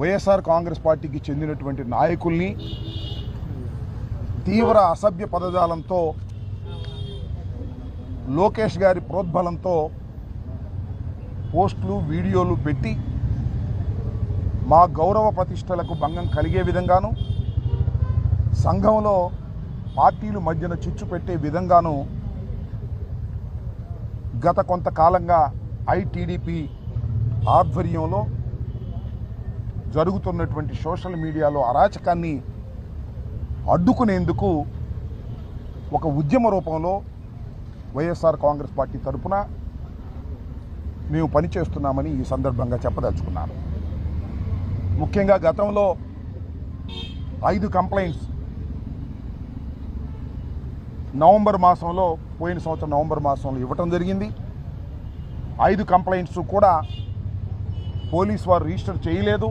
వైఎస్ఆర్ కాంగ్రెస్ పార్టీకి చెందినటువంటి నాయకుల్ని తీవ్ర అసభ్య పదజాలంతో లోకేష్ గారి ప్రోద్బలంతో పోస్టులు వీడియోలు పెట్టి మా గౌరవ ప్రతిష్టలకు భంగం కలిగే విధంగాను సంఘంలో పార్టీలు మధ్యన చిచ్చు పెట్టే విధంగాను గత కొంతకాలంగా ఐటీడీపీ ఆధ్వర్యంలో జరుగుతున్నటువంటి సోషల్ మీడియాలో అరాచకాన్ని అడ్డుకునేందుకు ఒక ఉద్యమ రూపంలో వైఎస్ఆర్ కాంగ్రెస్ పార్టీ తరఫున మేము పనిచేస్తున్నామని ఈ సందర్భంగా చెప్పదలుచుకున్నాను. ముఖ్యంగా గతంలో ఐదు కంప్లైంట్స్ నవంబర్ మాసంలో పోయిన సంవత్సరం నవంబర్ మాసంలో ఇవ్వటం జరిగింది. ఐదు కంప్లైంట్స్ కూడా పోలీస్ వారు రిజిస్టర్ చేయలేదు.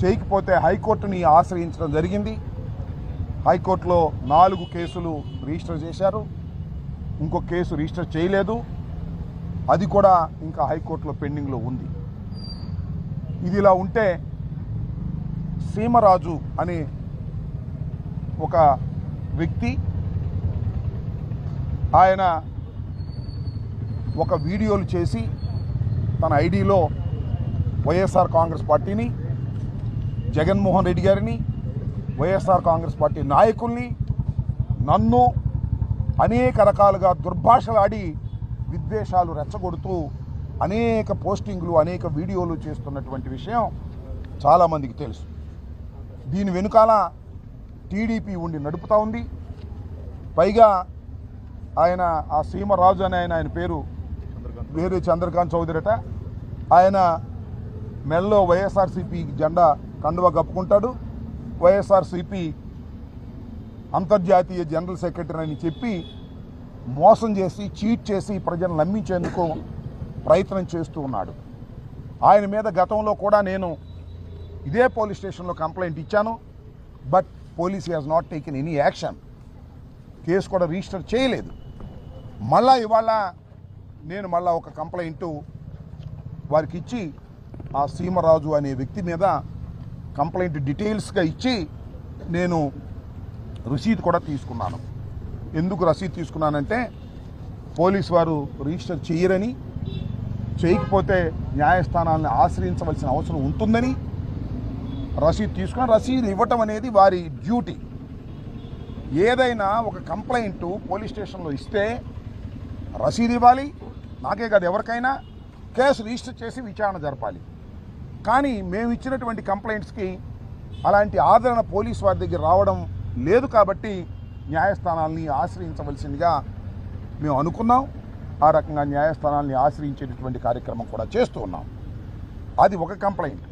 చేయకపోతే హైకోర్టుని ఆశ్రయించడం జరిగింది. హైకోర్టులో నాలుగు కేసులు రిజిస్టర్ చేశారు. ఇంకో కేసు రిజిస్టర్ చేయలేదు. అది కూడా ఇంకా హైకోర్టులో పెండింగ్లో ఉంది. ఇది ఇలా ఉంటే సీమరాజు అనే ఒక వ్యక్తి ఆయన ఒక వీడియోలు చేసి తన ఐడిలో వైఎస్ఆర్ కాంగ్రెస్ పార్టీని జగన్మోహన్ రెడ్డి గారిని వైఎస్ఆర్ కాంగ్రెస్ పార్టీ నాయకుల్ని నన్ను అనేక రకాలుగా దుర్భాషలాడి విద్వేషాలు రెచ్చగొడుతూ అనేక పోస్టింగ్లు అనేక వీడియోలు చేస్తున్నటువంటి విషయం చాలామందికి తెలుసు. దీని వెనుకాల టీడీపీ ఉండి నడుపుతూ ఉంది. పైగా ఆయన ఆ సీమరాజు అనే ఆయన ఆయన పేరు వేరే చంద్రకాంత్ చౌదరిట ఆయన మెల్లో వైఎస్ఆర్సీపీ జెండా కండువ కప్పుకుంటాడు. వైఎస్ఆర్సీపీ అంతర్జాతీయ జనరల్ సెక్రటరీ అని చెప్పి మోసం చేసి చీట్ చేసి ప్రజలను నమ్మించేందుకు ప్రయత్నం చేస్తూ ఉన్నాడు. ఆయన మీద గతంలో కూడా నేను ఇదే పోలీస్ స్టేషన్లో కంప్లైంట్ ఇచ్చాను. But police has not taken any action case కూడా రిజిస్టర్ చేయలేదు. మళ్ళా ఇవాళ నేను మళ్ళా ఒక కంప్లైంట్ వారికి ఇచ్చి ఆ సీమరాజు అనే వ్యక్తి మీద కంప్లైంట్ డీటెయిల్స్గా ఇచ్చి నేను రసీదు కూడా తీసుకున్నాను. ఎందుకు రసీదు తీసుకున్నానంటే పోలీస్ వారు రిజిస్టర్ చేయరని చేయకపోతే న్యాయస్థానాలను ఆశ్రయించవలసిన అవసరం ఉంటుందని రసీదు తీసుకుని రసీదు ఇవ్వటం అనేది వారి డ్యూటీ. ఏదైనా ఒక కంప్లైంట్ పోలీస్ స్టేషన్లో ఇస్తే రసీదు ఇవ్వాలి. నాకే కాదు ఎవరికైనా కేసు రిజిస్టర్ చేసి విచారణ జరపాలి. కానీ మేము ఇచ్చినటువంటి కంప్లైంట్స్కి అలాంటి ఆదరణ పోలీస్ వారి దగ్గర రావడం లేదు కాబట్టి న్యాయస్థానాల్ని ఆశ్రయించవలసిందిగా మేము అనుకున్నాం. ఆ రకంగా న్యాయస్థానాల్ని ఆశ్రయించేటటువంటి కార్యక్రమం కూడా చేస్తూ ఉన్నాం. అది ఒక కంప్లైంట్.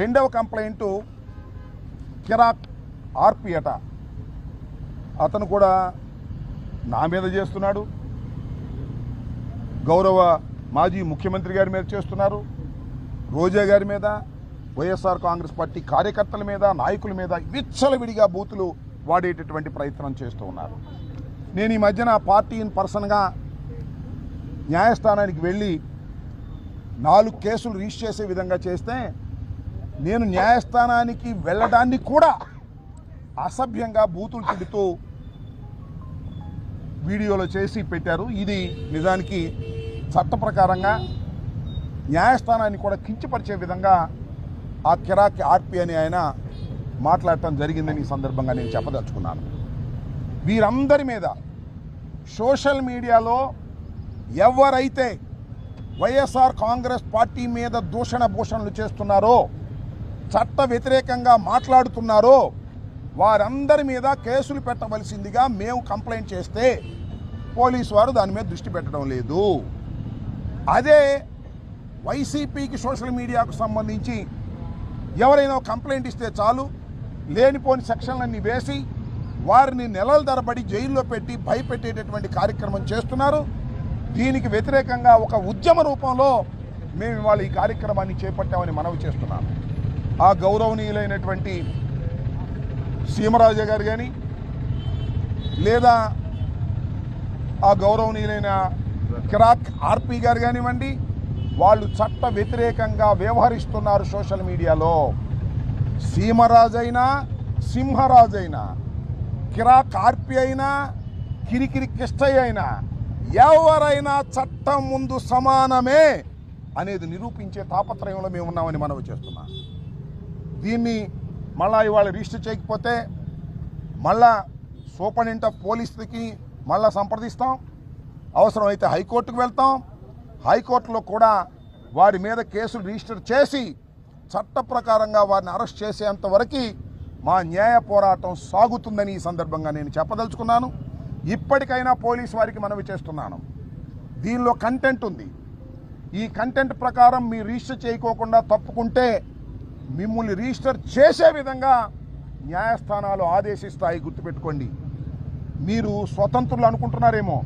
రెండవ కంప్లైంట్ కిరాక్ ఆర్పిఎట అతను కూడా నా మీద చేస్తున్నాడు. గౌరవ మాజీ ముఖ్యమంత్రి గారి మీద చేస్తున్నారు. రోజా గారి మీద వైఎస్ఆర్ కాంగ్రెస్ పార్టీ కార్యకర్తల మీద నాయకుల మీద విచ్చలవిడిగా బూతులు వాడేటటువంటి ప్రయత్నం చేస్తూ ఉన్నారు. నేను ఈ మధ్యన పార్టీ ఇన్ పర్సన్గా న్యాయస్థానానికి వెళ్ళి నాలుగు కేసులు రిజిస్టర్ చేసే విధంగా చేస్తే నేను న్యాయస్థానానికి వెళ్ళడాన్ని కూడా అసభ్యంగా బూతులు తిడుతూ వీడియోలో చేసి పెట్టారు. ఇది నిజానికి చట్ట ప్రకారంగా న్యాయస్థానాన్ని కూడా కించపరిచే విధంగా ఆ కిరాకి ఆర్పి అని ఆయన మాట్లాడటం జరిగిందని ఈ సందర్భంగా నేను చెప్పదలుచుకున్నాను. వీరందరి మీద సోషల్ మీడియాలో ఎవరైతే వైఎస్ఆర్ కాంగ్రెస్ పార్టీ మీద దూషణ భూషణలు చేస్తున్నారో చట్ట వ్యతిరేకంగా మాట్లాడుతున్నారో వారందరి మీద కేసులు పెట్టవలసిందిగా మేము కంప్లైంట్ చేస్తే పోలీసు వారు దాని మీద దృష్టి పెట్టడం లేదు. అదే వైసీపీకి సోషల్ మీడియాకు సంబంధించి ఎవరైనా కంప్లైంట్ ఇస్తే చాలు లేనిపోని సెక్షన్లన్నీ వేసి వారిని నెలల తరబడి జైల్లో పెట్టి భయపెట్టేటటువంటి కార్యక్రమం చేస్తున్నారు. దీనికి వ్యతిరేకంగా ఒక ఉద్యమ రూపంలో మేము ఇవాళ ఈ కార్యక్రమాన్ని చేపట్టామని మనవి చేస్తున్నాము. ఆ గౌరవనీయులైనటువంటి సీమరాజు గారు కానీ లేదా ఆ గౌరవనీయులైన కిరాక్ ఆర్పి గారు కానివ్వండి వాళ్ళు చట్ట వ్యతిరేకంగా వ్యవహరిస్తున్నారు సోషల్ మీడియాలో. సీమరాజైనా సింహరాజైనా కిరా కార్పి అయినా కిరికిరి కిష్టయ్య అయినా ఎవరైనా చట్టం ముందు సమానమే అనేది నిరూపించే తాపత్రయంలో మేము ఉన్నామని మనవి చేస్తున్నాం. దీన్ని మళ్ళా ఇవాళ రిజిస్టర్ చేయకపోతే మళ్ళా సూపరింటెండెంట్ ఆఫ్ పోలీస్కి మళ్ళా సంప్రదిస్తాం. అవసరమైతే హైకోర్టుకు వెళ్తాం. హైకోర్టులో కూడా వారి మీద కేసులు రిజిస్టర్ చేసి చట్ట ప్రకారంగా వారిని అరెస్ట్ చేసేంత వరకు మా న్యాయ పోరాటం సాగుతుందని ఈ సందర్భంగా నేను చెప్పదలుచుకున్నాను. ఇప్పటికైనా పోలీస్ వారికి మనవి చేస్తున్నాను. దీనిలో కంటెంట్ ఉంది. ఈ కంటెంట్ ప్రకారం మీరు రిజిస్టర్ చేయకోకుండా తప్పుకుంటే మిమ్మల్ని రిజిస్టర్ చేసే విధంగా న్యాయస్థానాలు ఆదేశిస్తాయి గుర్తుపెట్టుకోండి. మీరు స్వతంత్రులు అనుకుంటున్నారేమో?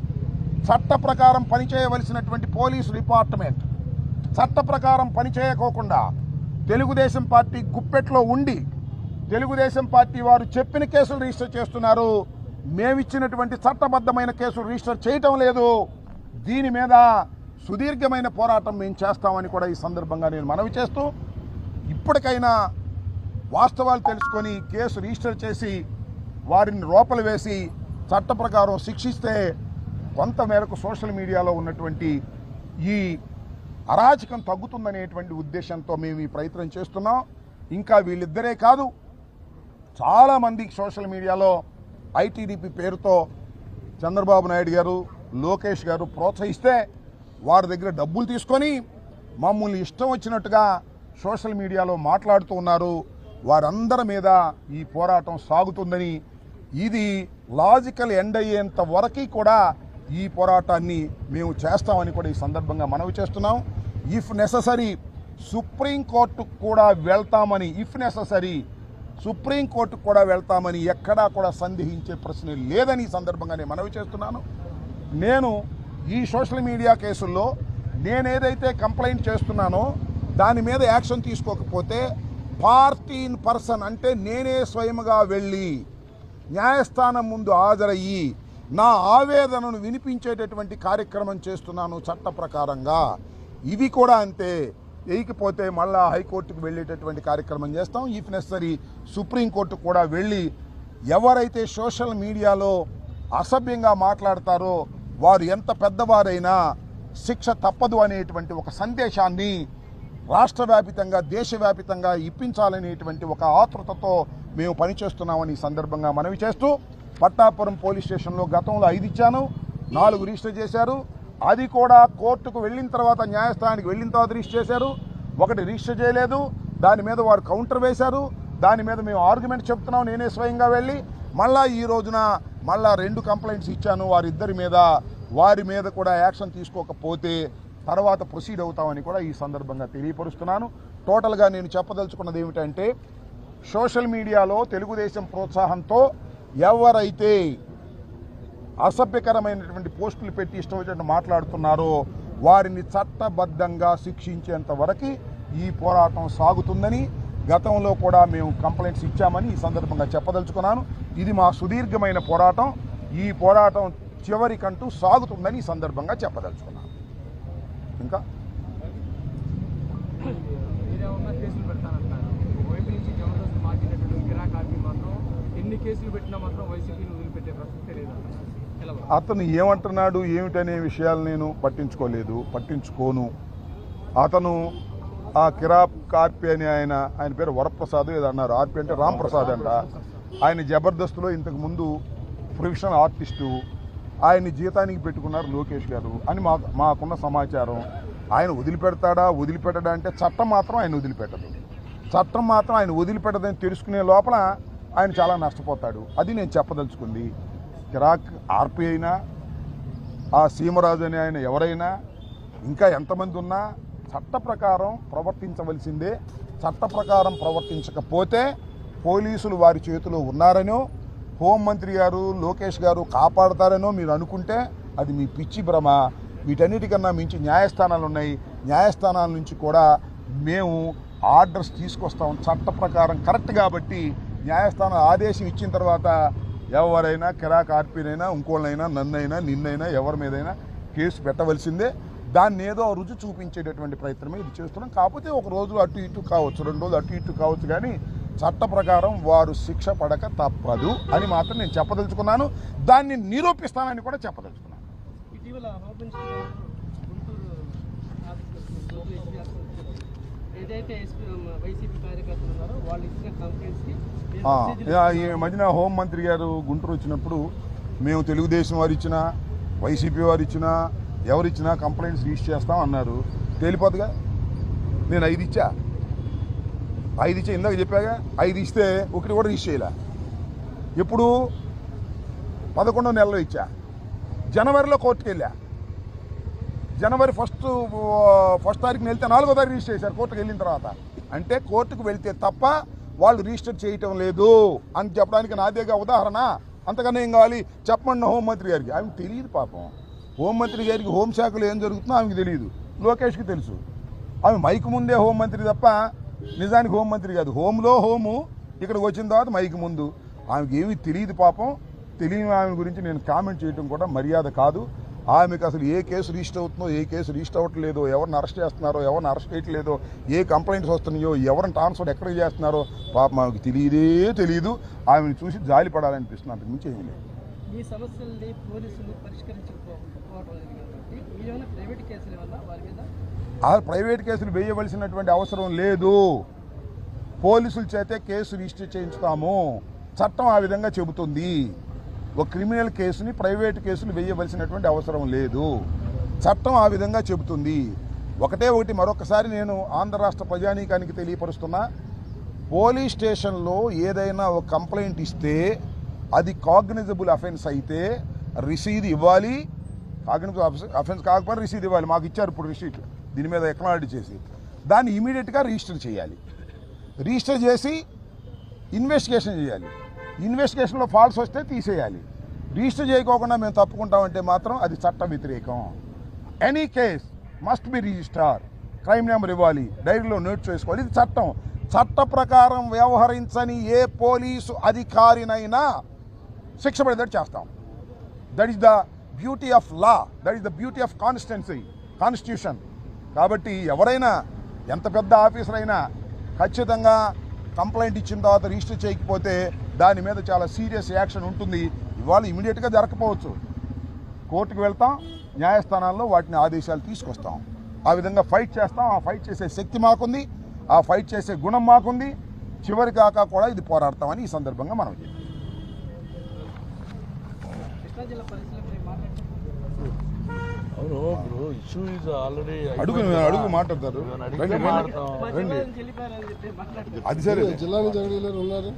చట్ట ప్రకారం పనిచేయవలసినటువంటి పోలీసు డిపార్ట్మెంట్. చట్ట ప్రకారం పనిచేయకోకుండా తెలుగుదేశం పార్టీ గుప్పెట్లో ఉండి తెలుగుదేశం పార్టీ వారు చెప్పిన కేసులు రిజిస్టర్ చేస్తున్నారు. మేమిచ్చినటువంటి చట్టబద్ధమైన కేసులు రిజిస్టర్ చేయటం లేదు. దీని మీద సుదీర్ఘమైన పోరాటం మేము చేస్తామని కూడా ఈ సందర్భంగా నేను మనవి చేస్తూ ఇప్పటికైనా వాస్తవాలు తెలుసుకొని కేసు రిజిస్టర్ చేసి వారిని లోపల వేసి చట్ట ప్రకారం శిక్షిస్తే కొంత మేరకు సోషల్ మీడియాలో ఉన్నటువంటి ఈ అరాచకం తగ్గుతుందనేటువంటి ఉద్దేశంతో మేము ఈ ప్రయత్నం చేస్తున్నాం. ఇంకా వీళ్ళిద్దరే కాదు చాలామంది సోషల్ మీడియాలో ఐటీడీపీ పేరుతో చంద్రబాబు నాయుడు గారు లోకేష్ గారు ప్రోత్సహిస్తే వారి దగ్గర డబ్బులు తీసుకొని మమ్మల్ని ఇష్టం వచ్చినట్టుగా సోషల్ మీడియాలో మాట్లాడుతూ ఉన్నారు. వారందరి మీద ఈ పోరాటం సాగుతుందని ఇది లాజికల్ ఎండ్ అయ్యేంత వరకు కూడా ఈ పోరాటాన్ని మేము చేస్తామని కూడా ఈ సందర్భంగా మనవి చేస్తున్నాం. ఇఫ్ నెససరీ సుప్రీంకోర్టుకు కూడా వెళ్తామని ఇఫ్ నెససరీ సుప్రీంకోర్టుకు కూడా వెళ్తామని ఎక్కడా కూడా సందేహించే ప్రశ్న లేదని ఈ సందర్భంగా నేను మనవి చేస్తున్నాను. నేను ఈ సోషల్ మీడియా కేసుల్లో నేనేదైతే కంప్లైంట్ చేస్తున్నానో దాని మీద యాక్షన్ తీసుకోకపోతే పార్టీ ఇన్ పర్సన్ అంటే నేనే స్వయంగా వెళ్ళి న్యాయస్థానం ముందు హాజరయ్యి నా ఆవేదనను వినిపించేటటువంటి కార్యక్రమం చేస్తున్నాను చట్ట ప్రకారంగా. ఇది కూడా అంతే. వేయకపోతే మళ్ళా హైకోర్టుకు వెళ్ళేటటువంటి కార్యక్రమం చేస్తాం. ఇఫ్ నెసరీ సుప్రీంకోర్టు కూడా వెళ్ళి ఎవరైతే సోషల్ మీడియాలో అసభ్యంగా మాట్లాడతారో వారు ఎంత పెద్దవారైనా శిక్ష తప్పదు అనేటువంటి ఒక సందేశాన్ని రాష్ట్ర వ్యాపితంగా దేశవ్యాపితంగా ఇప్పించాలనేటువంటి ఒక ఆతృతతో మేము పనిచేస్తున్నామని ఈ సందర్భంగా మనవి చేస్తూ పట్టాపురం పోలీస్ స్టేషన్లో గతంలో ఐదు ఇచ్చాను నాలుగు రిజిస్టర్ చేశారు. అది కూడా కోర్టుకు వెళ్ళిన తర్వాత న్యాయస్థానానికి వెళ్ళిన తర్వాత రిజిస్టర్ చేశారు. ఒకటి రిజిస్టర్ చేయలేదు. దాని మీద వారు కౌంటర్ వేశారు. దాని మీద మేము ఆర్గ్యుమెంట్ చెప్తున్నాం. నేనే స్వయంగా వెళ్ళి మళ్ళా ఈ రోజున మళ్ళా రెండు కంప్లైంట్స్ ఇచ్చాను. వారిద్దరి మీద వారి మీద కూడా యాక్షన్ తీసుకోకపోతే తర్వాత ప్రొసీడ్ అవుతామని కూడా ఈ సందర్భంగా తెలియపరుస్తున్నాను. టోటల్గా నేను చెప్పదలుచుకున్నది ఏమిటంటే సోషల్ మీడియాలో తెలుగుదేశం ప్రోత్సాహంతో ఎవరైతే అసభ్యకరమైనటువంటి పోస్టులు పెట్టి ఇష్టం వచ్చినట్టు మాట్లాడుతున్నారో వారిని చట్టబద్ధంగా శిక్షించేంత వరకు ఈ పోరాటం సాగుతుందని గతంలో కూడా మేము కంప్లైంట్స్ ఇచ్చామని ఈ సందర్భంగా చెప్పదలుచుకున్నాను. ఇది మా సుదీర్ఘమైన పోరాటం. ఈ పోరాటం చివరికంటూ సాగుతుందని ఈ సందర్భంగా చెప్పదలుచుకున్నాను. ఇంకా మీరేమన్నా కేసులు పెడతానంటున్నారు వైపు నుంచి జబర్దస్త్ మార్చినటువంటి కిరాక్ ఆర్మీ మాత్రం ఎన్ని కేసులు పెట్టినా మాత్రం వైసీపీని వదిలిపెట్టే ప్రసక్తే లేదు? అతను ఏమంటున్నాడు ఏమిటనే విషయాలు నేను పట్టించుకోలేదు పట్టించుకోను. అతను ఆ కిరాప్ కార్పి అని ఆయన ఆయన పేరు వరప్రసాద్ ఏదో అన్నారు. ఆర్పి అంటే రామ్ ప్రసాద్ అంట. ఆయన జబర్దస్త్లో ఇంతకు ముందు ప్రొఫెషనల్ ఆర్టిస్టు. ఆయన్ని జీతానికి పెట్టుకున్నారు లోకేష్ గారు అని మా మాకున్న సమాచారం. ఆయన వదిలిపెడతాడా వదిలిపెట్టడా అంటే చట్టం మాత్రం ఆయన వదిలిపెట్టదు. చట్టం మాత్రం ఆయన వదిలిపెట్టదని తెలుసుకునే లోపల ఆయన చాలా నష్టపోతాడు. అది నేను చెప్పదలుచుకుంది. కిరాక్ ఆర్పి అయినా ఆ సీమరాజు అని ఆయన ఎవరైనా ఇంకా ఎంతమంది ఉన్నా చట్ట ప్రకారం ప్రవర్తించవలసిందే. చట్ట ప్రకారం ప్రవర్తించకపోతే పోలీసులు వారి చేతిలో ఉన్నారనో హోంమంత్రి గారు లోకేష్ గారు కాపాడతారనో మీరు అనుకుంటే అది మీ పిచ్చి భ్రమ. వీటన్నిటికన్నా మించి న్యాయస్థానాలు ఉన్నాయి. న్యాయస్థానాల నుంచి కూడా మేము ఆర్డర్స్ తీసుకొస్తాం చట్ట ప్రకారం కరెక్ట్ కాబట్టి న్యాయస్థానం ఆదేశం ఇచ్చిన తర్వాత ఎవరైనా కిరాక్ ఆర్పీనైనా ఇంకోళ్ళైనా నన్నైనా నిన్నైనా ఎవరి మీదైనా కేసు పెట్టవలసిందే. దాన్ని ఏదో రుచి చూపించేటటువంటి ప్రయత్నమే ఇది చేస్తున్నాం. కాకపోతే ఒక రోజు అటు ఇటు కావచ్చు రెండు రోజులు అటు ఇటు కావచ్చు కానీ చట్ట ప్రకారం వారు శిక్ష పడక తప్పదు అని మాత్రం నేను చెప్పదలుచుకున్నాను. దాన్ని నిరూపిస్తానని కూడా చెప్పదలుచుకున్నాను. ఇటీవల ఏదైతే ఎస్పీ వైసీపీ కార్యకర్తలు ఉన్నారో వాళ్ళు ఇచ్చిన కంప్లైంట్స్కి మీరు ఆ, మెసేజ్లు యా, ఈ మధ్యన హోంమంత్రి గారు గుంటూరు వచ్చినప్పుడు మేము తెలుగుదేశం వారు ఇచ్చినా వైసీపీ వారు ఇచ్చినా ఎవరిచ్చినా కంప్లైంట్స్ రిజిస్టర్ చేస్తాం అన్నారు. తేలిపోతుందిగా నేను ఐదు ఇచ్చా? ఐదు ఇచ్చా? ఇందాక చెప్పాగా? ఐదు ఇస్తే ఒకటి కూడా రిజిస్టర్ చేయలే. ఎప్పుడు? పదకొండో నెలలో ఇచ్చా. జనవరిలో కోర్టుకు వెళ్ళా జనవరి ఫస్ట్ ఫస్ట్ తారీఖున వెళ్తే నాలుగో తారీఖు రిజిస్టర్ చేశారు కోర్టుకు వెళ్ళిన తర్వాత. అంటే కోర్టుకు వెళ్తే తప్ప వాళ్ళు రిజిస్టర్ చేయటం లేదు అని చెప్పడానికి నాదేగా ఉదాహరణ. అంతకన్నా ఏం కావాలి? చెప్పండి హోంమంత్రి గారికి. ఆమెకు తెలియదు పాపం. హోంమంత్రి గారికి హోంశాఖలో ఏం జరుగుతుందో ఆమెకు తెలియదు. లోకేష్కి తెలుసు. ఆమె మైక్ ముందే హోంమంత్రి తప్ప నిజానికి హోంమంత్రి కాదు. హోంలో హోము ఇక్కడికి వచ్చిన తర్వాత మైక్ ముందు. ఆమెకి ఏమీ తెలియదు పాపం. తెలియని ఆమె గురించి నేను కామెంట్ చేయడం కూడా మర్యాద కాదు. ఆమెకు అసలు ఏ కేసు రిజిస్టర్ అవుతుందో ఏ కేసు రిజిస్టర్ అవ్వట్లేదో ఎవరిని అరెస్ట్ చేస్తున్నారో ఎవరిని అరెస్ట్ చేయట్లేదో ఏ కంప్లైంట్స్ వస్తున్నాయో ఎవరిని ట్రాన్స్ఫర్ ఎక్కడికి చేస్తున్నారో పాపం ఆమెకు తెలియదే తెలియదు ఆమెను చూసి జాలి పడాలనిపిస్తుంది. అంతకు మించి ఏమీ లేదు. సమస్యల్ని పోలీసులు పరిష్కరించకపోవడం మీరేమైనా ప్రైవేట్ కేసులు ఏమన్నా వారి మీద? ఆ ప్రైవేట్ కేసులు వేయవలసినటువంటి అవసరం లేదు. పోలీసుల చేతే కేసు రిజిస్టర్ చేయించుతాము. చట్టం ఆ విధంగా చెబుతుంది. ఒక క్రిమినల్ కేసుని ప్రైవేట్ కేసులు వేయవలసినటువంటి అవసరం లేదు. చట్టం ఆ విధంగా చెబుతుంది. ఒకటే ఒకటి మరొకసారి నేను ఆంధ్ర రాష్ట్ర ప్రజానీకానికి తెలియపరుస్తున్నా. పోలీస్ స్టేషన్లో ఏదైనా ఒక కంప్లైంట్ ఇస్తే అది కాగ్నిజబుల్ అఫెన్స్ అయితే రిసీద్ ఇవ్వాలి. కాగ్నిజబుల్ అఫెన్స్ కాకపోతే రిసీద్ ఇవ్వాలి. మాకు ఇచ్చారు ఇప్పుడు రిసీట్. దీని మీద ఎక్నాలజీ చేసి. దాన్ని ఇమీడియట్గా రిజిస్టర్ చేయాలి. రిజిస్టర్ చేసి ఇన్వెస్టిగేషన్ చేయాలి. ఇన్వెస్టిగేషన్లో ఫాల్స్ వస్తే తీసేయాలి. రిజిస్టర్ చేయకోకుండా మేము తప్పుకుంటామంటే మాత్రం అది చట్ట వ్యతిరేకం. Any case must be registrar crime number ఇవ్వాలి డైరీలో నోట్ చేసుకోవాలి. ఇది చట్టం. చట్ట ప్రకారం వ్యవహరించని ఏ పోలీసు అధికారినైనా శిక్ష పడేటట్టు చేస్తాం. That is the beauty of law that is the beauty of constituency constitution కాబట్టి ఎవరైనా ఎంత పెద్ద ఆఫీసర్ అయినా ఖచ్చితంగా కంప్లైంట్ ఇచ్చిన తర్వాత రిజిస్టర్ చేయకపోతే దాని మీద చాలా సీరియస్ యాక్షన్ ఉంటుంది. ఇవాళ ఇమీడియట్గా జరగకపోవచ్చు. కోర్టుకు వెళ్తాం న్యాయస్థానాల్లో వాటిని ఆదేశాలు తీసుకొస్తాం. ఆ విధంగా ఫైట్ చేస్తాం. ఆ ఫైట్ చేసే శక్తి మాకుంది. ఆ ఫైట్ చేసే గుణం మాకుంది. చివరి కాక కూడా ఇది పోరాడతామని ఈ సందర్భంగా మనం చెప్తాం కృష్ణా జిల్లా పరిస్థితుల గురించి మాట్లాడుతూ అవును బ్రో ఇష్యూ ఇస్ ఆల్రెడీ అడుగు అడుగు మాట్లాడతారు. రండి, అది సరే. జిల్లా నుంచి ఉన్నారు.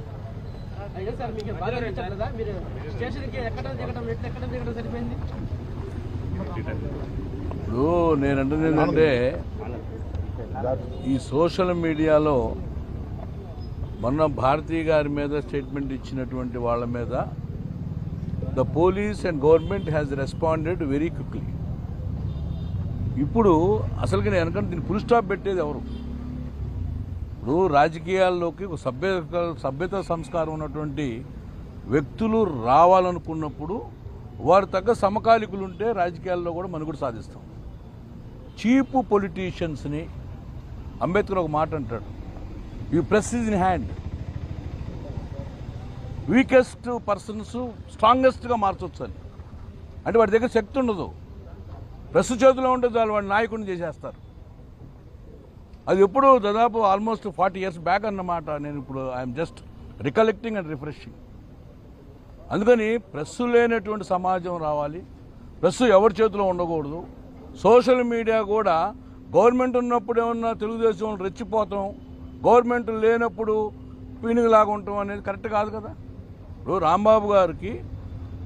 ఇప్పుడు నేనంటుంది ఏంటంటే ఈ సోషల్ మీడియాలో మొన్న భారతీ గారి మీద స్టేట్మెంట్ ఇచ్చినటువంటి వాళ్ళ మీద the police and government has responded very quickly. ఇప్పుడు అసలుకి నేను అనుకుంటే దీన్ని ఫుల్ స్టాప్ పెట్టేది ఎవరు? ఇప్పుడు రాజకీయాల్లోకి ఒక సభ్యత సభ్యత సంస్కారం ఉన్నటువంటి వ్యక్తులు రావాలనుకున్నప్పుడు వారు తగ్గ సమకాలికులు ఉంటే రాజకీయాల్లో కూడా మనుగడ సాధిస్తాం. చీపు పొలిటీషియన్స్ని అంబేద్కర్ ఒక మాట అంటాడు. ఈ press is in hand weakest persons స్ట్రాంగెస్ట్గా మార్చొచ్చు అని అంటే వాడి దగ్గర శక్తి ఉండదు. ప్రెస్ చేతిలో ఉంటే చాలు వాడు నాయకుడిని చేసేస్తారు. అది ఎప్పుడు దాదాపు ఆల్మోస్ట్ ఫార్టీ ఇయర్స్ బ్యాక్ అన్నమాట. నేను ఇప్పుడు I'm just recollecting and refreshing అందుకని ప్రెస్ లేనటువంటి సమాజం రావాలి. ప్రెస్ ఎవరి చేతిలో ఉండకూడదు. సోషల్ మీడియా కూడా గవర్నమెంట్ ఉన్నప్పుడు ఏమన్నా తెలుగుదేశం రెచ్చిపోతాం. గవర్నమెంట్ లేనప్పుడు పీనుగులాగా ఉంటాం అనేది కరెక్ట్ కాదు కదా. ఇప్పుడు రాంబాబు గారికి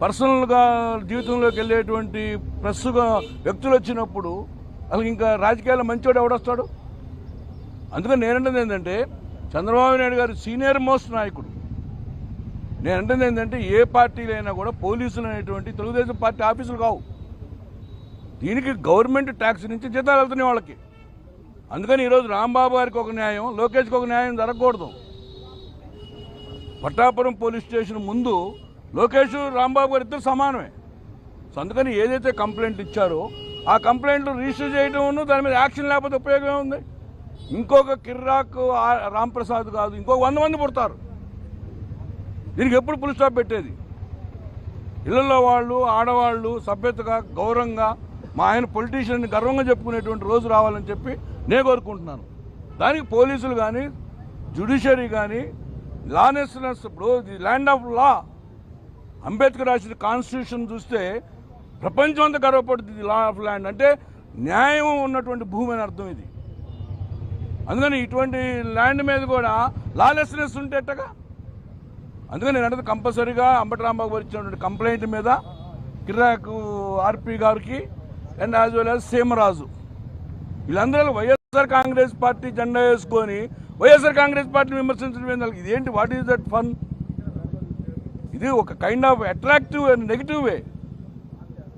పర్సనల్గా జీవితంలోకి వెళ్ళేటువంటి ప్రెస్గా వ్యక్తులు వచ్చినప్పుడు అసలు ఇంకా రాజకీయాల్లో మంచివాడు ఎవడొస్తాడు? అందుకని నేనంటుంది ఏంటంటే చంద్రబాబు నాయుడు గారు సీనియర్ మోస్ట్ నాయకుడు. నేను అంటుంది ఏంటంటే ఏ పార్టీలైనా కూడా పోలీసులు అనేటువంటి తెలుగుదేశం పార్టీ ఆఫీసులు కావు. దీనికి గవర్నమెంట్ ట్యాక్స్ నుంచి జీతాలు వెళ్తున్నాయి వాళ్ళకి. అందుకని ఈరోజు రాంబాబు గారికి ఒక న్యాయం లోకేష్కి ఒక న్యాయం జరగకూడదు. పట్టాపురం పోలీస్ స్టేషన్ ముందు లోకేష్ రాంబాబు గారు ఇద్దరు సమానమే. సో అందుకని ఏదైతే కంప్లైంట్ ఇచ్చారో ఆ కంప్లైంట్లు రిజిస్టర్ చేయడం దాని మీద యాక్షన్ లేకపోతే ఉపయోగం ఉంది. ఇంకొక కిర్రాక్ రాంప్రసాద్ కాదు ఇంకొక వంద మంది పుడతారు. దీనికి ఎప్పుడు పులి స్టాప్ పెట్టేది? ఇళ్ళలో వాళ్ళు ఆడవాళ్ళు సభ్యతగా గౌరవంగా మా ఆయన పొలిటీషియన్ గర్వంగా చెప్పుకునేటువంటి రోజు రావాలని చెప్పి నేను కోరుకుంటున్నాను. దానికి పోలీసులు కానీ జ్యుడిషియరీ కానీ లానెస్నెస్ ఇప్పుడు the land of law Ambedkar రాసిన కాన్స్టిట్యూషన్ చూస్తే ప్రపంచం అంతా గర్వపడుతుంది లా ఆఫ్ ల్యాండ్ అంటే న్యాయం ఉన్నటువంటి భూమి అని అర్థం ఇది. అందుకని ఇటువంటి ల్యాండ్ మీద కూడా లాలెస్నెస్ ఉంటే ఎట్టగా అందుకని నేను అంటే కంపల్సరీగా అంబటరాంబాబు వచ్చినటువంటి గారు ఇచ్చినటువంటి కంప్లైంట్ మీద కిరాకు ఆర్పి గారికి and as well as Seemaraju. వీళ్ళందరూ వైఎస్ఆర్ కాంగ్రెస్ పార్టీ జెండా వేసుకొని వైఎస్ఆర్ కాంగ్రెస్ పార్టీని విమర్శించడం ఏంది? వాళ్ళకి ఇదేంటి? వాట్ ఈస్ దట్ ఫన్ ఇది ఒక kind of attractive and negative way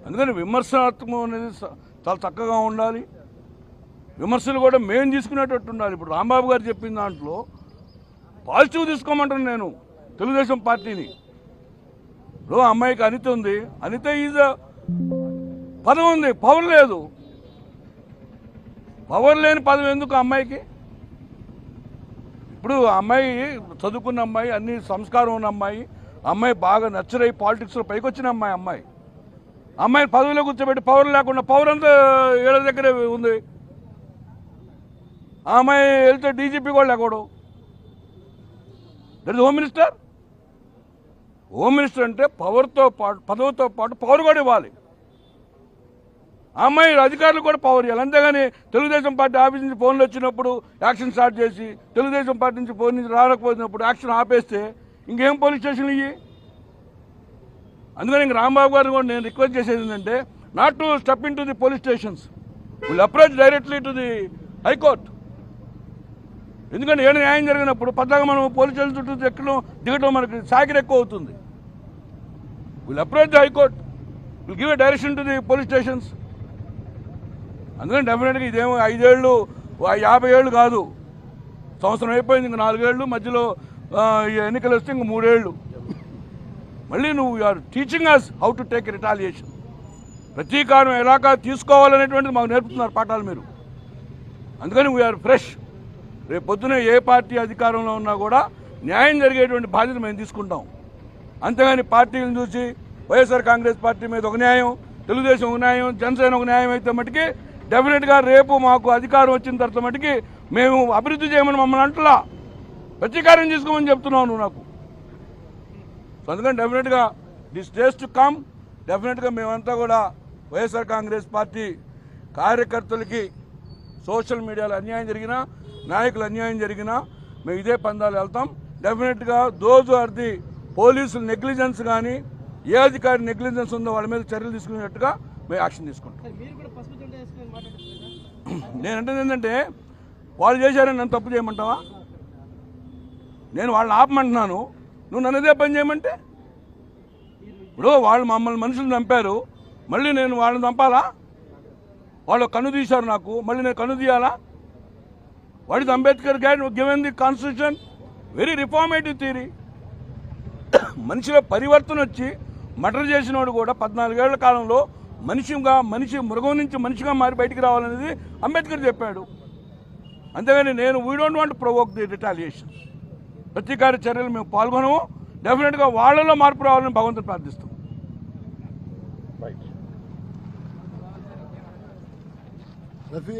అందుకని విమర్శనాత్మకం అనేది చాలా చక్కగా ఉండాలి. విమర్శలు కూడా మేము తీసుకునేటట్టు ఉండాలి. ఇప్పుడు రాంబాబు గారు చెప్పిన దాంట్లో పాజిటివ్ తీసుకోమంటాను నేను తెలుగుదేశం పార్టీని. ఇప్పుడు అమ్మాయికి అనిత ఉంది. అనిత ఈజ్ పదవి ఉంది. పవర్ లేదు. పవర్ లేని పదవి ఎందుకు అమ్మాయికి? ఇప్పుడు ఆ అమ్మాయి చదువుకున్న అమ్మాయి అన్ని సంస్కారం ఉన్న అమ్మాయి అమ్మాయి బాగా నచ్చరై పాలిటిక్స్లో పైకి వచ్చిన అమ్మాయి అమ్మాయి. అమ్మాయి పదవిలో కూర్చోబెట్టి పవర్ లేకుండా పవర్ అంతా ఏళ్ళ దగ్గరే ఉంది. ఆ అమ్మాయి వెళ్తే డీజీపీ కూడా లేకూడదు that is home minister. Home minister అంటే పవర్తో పాటు పదవితో పాటు పవర్ కూడా ఇవ్వాలి. అమ్మాయి అధికారులు కూడా పవర్ ఇవ్వాలి. అంతేగాని తెలుగుదేశం పార్టీ ఆఫీస్ నుంచి ఫోన్లు వచ్చినప్పుడు యాక్షన్ స్టార్ట్ చేసి తెలుగుదేశం పార్టీ నుంచి ఫోన్ నుంచి రాకపోయినప్పుడు యాక్షన్ ఆపేస్తే ఇంకేం పోలీస్ స్టేషన్లు ఇవి అందుకని ఇంక రాంబాబు గారు కూడా నేను రిక్వెస్ట్ చేసేది ఏంటంటే not to step in to the police stations will approach directly to the high court ఎందుకంటే ఏడు న్యాయం జరిగినప్పుడు పద్దాగా మనం పోలీస్ స్టేషన్ చుట్టూ ఎక్కడం దిగడం మనకి సాకిరి ఎక్కువ అవుతుంది. Will approach the high court will give a direction to the police stations అందుకని డెఫినెట్గా ఇదేమో ఐదేళ్ళు యాభై ఏళ్ళు కాదు. సంవత్సరం అయిపోయింది ఇంక నాలుగేళ్ళు మధ్యలో ఎన్నికలు వస్తే ఇంక మూడేళ్ళు. మళ్ళీ నువ్వు are teaching us how to take retaliation ప్రతీకారం ఎలాగా తీసుకోవాలనేటువంటిది మాకు నేర్పుతున్నారు పాఠాలు మీరు. అందుకని వీఆర్ ఫ్రెష్ రేపు పొద్దున ఏ పార్టీ అధికారంలో ఉన్నా కూడా న్యాయం జరిగేటువంటి బాధ్యత మేము తీసుకుంటాం. అంతేగాని పార్టీలను చూసి వైఎస్ఆర్ కాంగ్రెస్ పార్టీ మీద ఒక న్యాయం తెలుగుదేశం ఒక న్యాయం జనసేన ఒక న్యాయం అయితే మటుకి డెఫినెట్గా రేపు మాకు అధికారం వచ్చిన తర్వాత మటుకి మేము అభివృద్ధి చేయమని మమ్మల్ని అంటలా. ప్రతీకారం తీసుకోమని చెప్తున్నావు నువ్వు నాకు. అందుకని డెఫినెట్గా దిస్ డేస్ టు కమ్ డెఫినెట్గా మేమంతా కూడా వైఎస్ఆర్ కాంగ్రెస్ పార్టీ కార్యకర్తలకి సోషల్ మీడియాలో అన్యాయం జరిగినా నాయకులు అన్యాయం జరిగినా మేము ఇదే పందాలు వెళ్తాం. డెఫినెట్గా దోజు ఆర్ ది పోలీసుల నెగ్లిజెన్స్ కానీ ఏ అధికారి నెగ్లిజెన్స్ ఉందో వాళ్ళ మీద చర్యలు తీసుకునేట్టుగా మేము యాక్షన్ తీసుకుంటాం. సార్ మీరు కూడా పసుపు జెండా వేసుకొని మాట్లాడుతున్నారు నేను అంటే ఏంటంటే వాళ్ళు చేశారని నన్ను తప్పు చేయమంటావా? నేను వాళ్ళని ఆపమంటున్నాను. నువ్వు నన్ను పని చేయమంటే? ఇప్పుడు వాళ్ళు మమ్మల్ని మనుషులు చంపారు. మళ్ళీ నేను వాళ్ళని చంపాలా? వాళ్ళు కన్ను తీశారు నాకు. మళ్ళీ నేను కన్ను తీయాలా? What is Ambedkar guide given the constitution very reformative theory. మనిషిలో పరివర్తన వచ్చి మర్డర్ చేసినవాడు కూడా పద్నాలుగేళ్ళ కాలంలో మనిషిగా మనిషి మృగం నుంచి మనిషిగా మారి బయటికి రావాలనేది అంబేద్కర్ చెప్పాడు. అంతేగాని నేను we don't want provoke the retaliation ప్రతీకార చర్యలు మేము పాల్గొనము. డెఫినెట్గా వాళ్ళలో మార్పు రావాలని భగవంతుని ప్రార్థిస్తాం. రైట్ రఫీ?